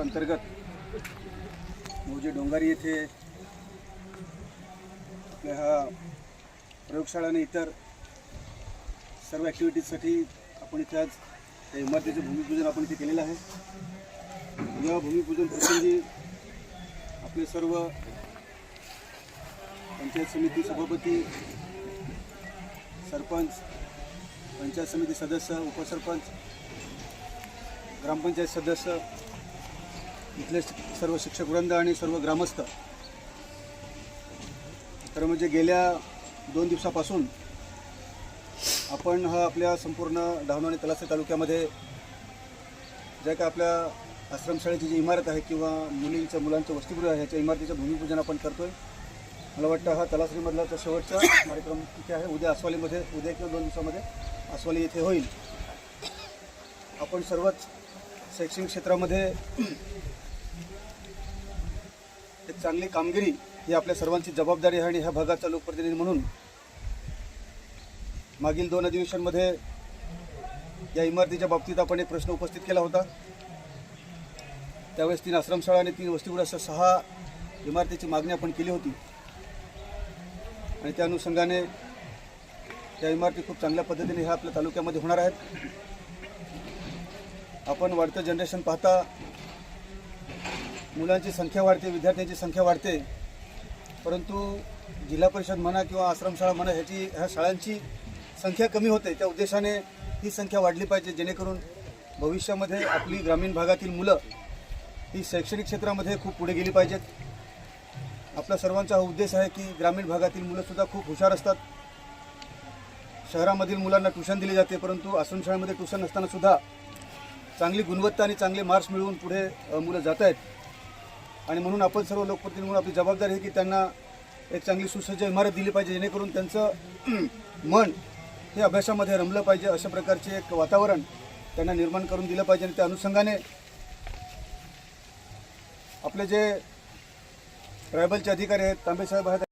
अंतर्गत मौजे डोंगारी येथे आपल्या ह्या प्रयोगशाळा आणि इतर सर्व ॲक्टिव्हिटीजसाठी आपण इथे आज त्या इमारतीचं भूमिपूजन आपण इथे केलेलं आहे. या भूमिपूजन प्रसंगी आपले सर्व पंचायत समिती सभापती सरपंच पंचायत समिती सदस्य उपसरपंच ग्रामपंचायत सदस्य इथले सर्व शिक्षक वृंद आणि सर्व ग्रामस्थ. तर म्हणजे गेल्या दोन दिवसापासून आपण हा आपल्या संपूर्ण डहाणू आणि तलासरी तालुक्यामध्ये ज्या काय आपल्या आश्रमशाळेची जी इमारत आहे किंवा मुलींचं मुलांचं वसतिगृह आहे याच्या इमारतीचं भूमिपूजन आपण करतोय. मला वाटतं हा तलासरीमधला तो शेवटचा कार्यक्रम इथे आहे उद्या अस्वालीमध्ये उद्या किंवा दोन दिवसामध्ये अस्वाली येथे होईल. आपण सर्वच शैक्षणिक क्षेत्रामध्ये एक चांगली कामगिरी ही आपल्या सर्वांची जबाबदारी आहे आणि ह्या भागाचा लोकप्रतिनिधी म्हणून मागील दोन अधिवेशनमध्ये या इमारतीच्या बाबतीत आपण एक प्रश्न उपस्थित केला होता. त्यावेळेस तीन आश्रमशाळा आणि तीन वसतिगृह अशा सहा इमारतीची मागणी आपण केली होती. आणि त्या अनुषंगाने त्या इमारती खूप चांगल्या पद्धतीने ह्या आपल्या तालुक्यामध्ये होणार आहेत. आपण वाढतं जनरेशन पाहता मुलांची संख्या वाढते विद्यार्थ्यांची संख्या वाढते. परंतु जिल्हा परिषद म्हणा किंवा आश्रमशाळा म्हणा ह्याची ह्या शाळांची संख्या कमी होते. त्या उद्देशाने ही संख्या वाढली पाहिजे जेणेकरून भविष्यामध्ये आपली ग्रामीण भागातील मुलं ही शैक्षणिक क्षेत्रामध्ये खूप पुढे गेली पाहिजेत. आपला सर्वांचा हा उद्देश आहे की ग्रामीण भागातील मुलंसुद्धा खूप हुशार असतात. शहरामधील मुलांना ट्यूशन दिली जाते परंतु आश्रमशाळेमध्ये ट्यूशन नसतानासुद्धा चांगली गुणवत्ता आणि चांगले मार्क्स मिळवून पुढे मुलं जात आहेत आणि म्हणून आपण सर्व लोकप्रतिनिधी म्हणून आपली जबाबदारी आहे की त्यांना एक चांगली सुसज्ज इमारत दिली पाहिजे जेणेकरून त्यांचं मन हे अभ्यासामध्ये रमलं पाहिजे अशा प्रकारचे एक वातावरण त्यांना निर्माण करून दिलं पाहिजे. आणि त्या अनुषंगाने आपले जे ट्रायबलचे अधिकारी आहेत तांबेसाहेब आहेत